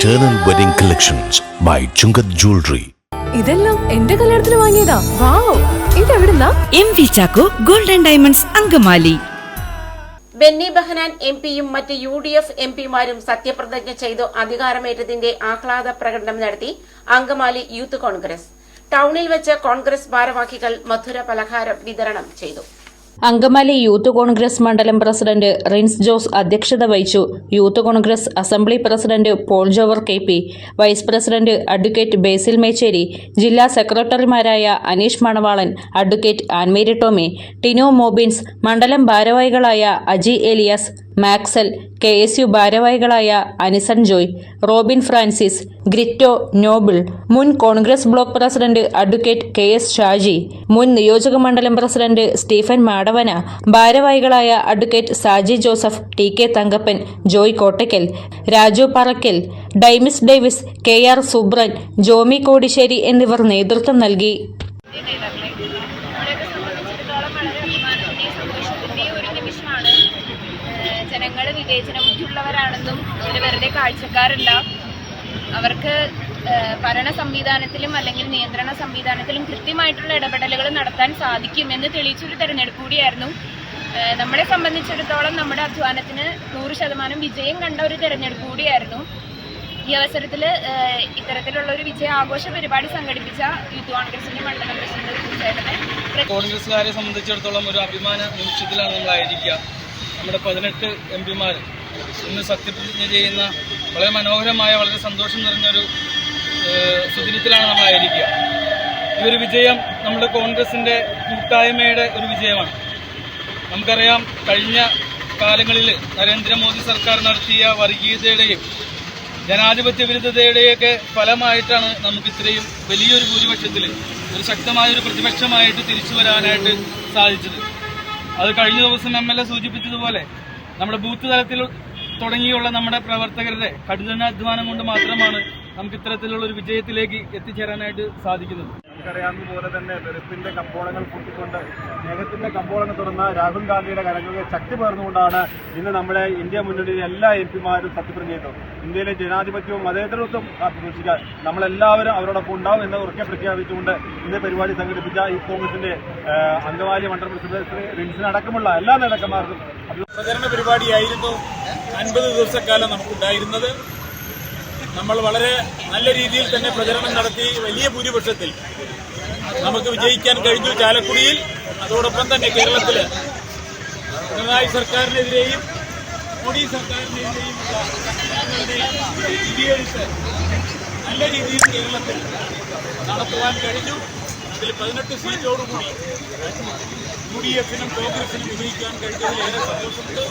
Eternal Wedding Collections by Chungat Jewelry. ഇതെല്ലാം എന്റെ കല്യാണത്തിന് വാങ്ങിയതാ. Wow. ഇതെവിടുന്നാ? M V Chacko golden diamonds Angamaly. Benny Behanan M പിയും മറ്റ് യു ഡി എഫ് എം പിമാരും സത്യപ്രതിജ്ഞ ചെയ്തു അധികാരമേറ്റതിന്റെ ആഹ്ലാദ പ്രകടനം നടത്തി അങ്കമാലി യൂത്ത് കോൺഗ്രസ്. ടൌണിൽ വെച്ച് കോൺഗ്രസ് ഭാരവാഹികൾ മധുര പലഹാരം വിതരണം ചെയ്തു. അങ്കമാലി യൂത്ത് കോൺഗ്രസ് മണ്ഡലം പ്രസിഡന്റ് റിൻസ് ജോസ് അധ്യക്ഷത വഹിച്ചു. Youth Congress assembly president Paul Jover K P vice president advocate Basil Mecheri ജില്ലാ സെക്രട്ടറിമാരായ അനീഷ് മണവാളൻ അഡ്വക്കേറ്റ് ആൻമേരി ടോമി ടിനോ മോബിൻസ് മണ്ഡലം ഭാരവാഹികളായ Aji Elias Maxal K S U ഭാരവാഹികളായ അനിസൺ ജോയ് റോബിൻ ഫ്രാൻസിസ് ഗ്രിറ്റോ നോബിൾ മുൻ Congress block president advocate K S Shaji മുൻ നിയോജക മണ്ഡലം പ്രസിഡന്റ് സ്റ്റീഫൻ മാടവന ഭാരവാഹികളായ advocate Saji Joseph T K Thankappan Joy Kottakkal Raju Parakkal Dymis Davis K R Subran Jomy Kodissery എന്നിവർ നേതൃത്വം നൽകി. ഒരു നിമിഷമാണ്. ജനങ്ങൾ വിവേചന ഇതിൽ വെറുതെ കാഴ്ചക്കാരല്ല. അവർക്ക് ഭരണ സംവിധാനത്തിലും അല്ലെങ്കിൽ നിയന്ത്രണ സംവിധാനത്തിലും കൃത്യമായിട്ടുള്ള ഇടപെടലുകൾ നടത്താൻ സാധിക്കുമെന്ന് തെളിയിച്ചൊരു തെരഞ്ഞെടുപ്പ് കൂടിയായിരുന്നു. നമ്മളെ സംബന്ധിച്ചിടത്തോളം നമ്മുടെ അധ്വാനത്തിന് നൂറ് ശതമാനം വിജയം കണ്ട ഒരു തെരഞ്ഞെടുപ്പ് കൂടിയായിരുന്നു. ഈ അവസരത്തിൽ ഇത്തരത്തിലുള്ള ഒരു വിജയ ആഘോഷ പരിപാടി സംഘടിപ്പിച്ച യൂത്ത് കോൺഗ്രസിന്റെ മണ്ഡലം പ്രസിഡന്റ് കോൺഗ്രസ്സുകാരെ സംബന്ധിച്ചിടത്തോളം ഒരു അഭിമാന നിമിഷത്തിലാണ് നമ്മളായിരിക്കുക. നമ്മുടെ പതിനെട്ട് എം പിമാർ ഇന്ന് സത്യപ്രതിജ്ഞ ചെയ്യുന്ന വളരെ മനോഹരമായ വളരെ സന്തോഷം നിറഞ്ഞൊരു സുദിനത്തിലാണ് നമ്മളായിരിക്കുക. ഈ ഒരു വിജയം നമ്മുടെ കോൺഗ്രസിന്റെ കൂട്ടായ്മയുടെ ഒരു വിജയമാണ്. നമുക്കറിയാം കഴിഞ്ഞ കാലങ്ങളിൽ നരേന്ദ്രമോദി സർക്കാർ നടത്തിയ വർഗീയതയുടെയും ജനാധിപത്യ വിരുദ്ധതയുടെയൊക്കെ ഫലമായിട്ടാണ് നമുക്ക് ഇത്രയും വലിയൊരു ഭൂരിപക്ഷത്തിൽ ഒരു ശക്തമായൊരു പ്രതിപക്ഷമായിട്ട് തിരിച്ചു വരാനായിട്ട് സാധിച്ചത്. അത് കഴിഞ്ഞ ദിവസം എം എൽ എ സൂചിപ്പിച്ചതുപോലെ നമ്മുടെ ബൂത്ത് തലത്തിൽ തുടങ്ങിയുള്ള നമ്മുടെ പ്രവർത്തകരുടെ കഠിനാധ്വാനം കൊണ്ട് മാത്രമാണ് നമുക്ക് ഇത്തരത്തിലുള്ള ഒരു വിജയത്തിലേക്ക് എത്തിച്ചേരാനായിട്ട് സാധിക്കുന്നത്. നമുക്കറിയാവുന്നതുപോലെ തന്നെ വെറുപ്പിന്റെ കമ്പോളങ്ങൾ കൂട്ടിക്കൊണ്ട് സ്നേഹത്തിന്റെ കമ്പോളങ്ങൾ തുറന്ന രാഹുൽ ഗാന്ധിയുടെ കരങ്ങളിൽ ശക്തി പകർന്നുകൊണ്ടാണ് ഇന്ന് നമ്മുടെ ഇന്ത്യ മുന്നണിയിലെ എല്ലാ എം പിമാരും സത്യപ്രതിജ്ഞ ചെയ്തു ഇന്ത്യയിലെ ജനാധിപത്യവും മതേതരത്വം പ്രതീക്ഷിക്കാൻ നമ്മളെല്ലാവരും അവരോടൊപ്പം ഉണ്ടാവും എന്ന് ഉറക്കെ പ്രഖ്യാപിച്ചുകൊണ്ട് ഇന്ന് പരിപാടി സംഘടിപ്പിച്ച ഈ കോൺഗ്രസിന്റെ അംഗവാലി മണ്ഡലം പ്രസിഡന്റ് റിൻസിന് അടക്കമുള്ള എല്ലാ നേതാക്കന്മാർക്കും പ്രചരണ പരിപാടിയായിരുന്നു അൻപത് ദിവസക്കാലം നമുക്കുണ്ടായിരുന്നത്. നമ്മൾ വളരെ നല്ല രീതിയിൽ തന്നെ പ്രചരണം നടത്തി വലിയ ഭൂരിപക്ഷത്തിൽ നമുക്ക് വിജയിക്കാൻ കഴിഞ്ഞു ചാലക്കുടിയിൽ. അതോടൊപ്പം തന്നെ കേരളത്തിൽ പിണറായി സർക്കാരിനെതിരെയും മോഡി സർക്കാരിനെതിരെയും നല്ല രീതിയിൽ കേരളത്തിൽ നടത്തുവാൻ കഴിഞ്ഞു. അതിൽ പതിനെട്ട് സീറ്റോടുകൂടി യു ഡി എഫിനും കോൺഗ്രസിനും വിജയിക്കാൻ കഴിഞ്ഞതിൽ ഏറെ സന്തോഷമുണ്ട്.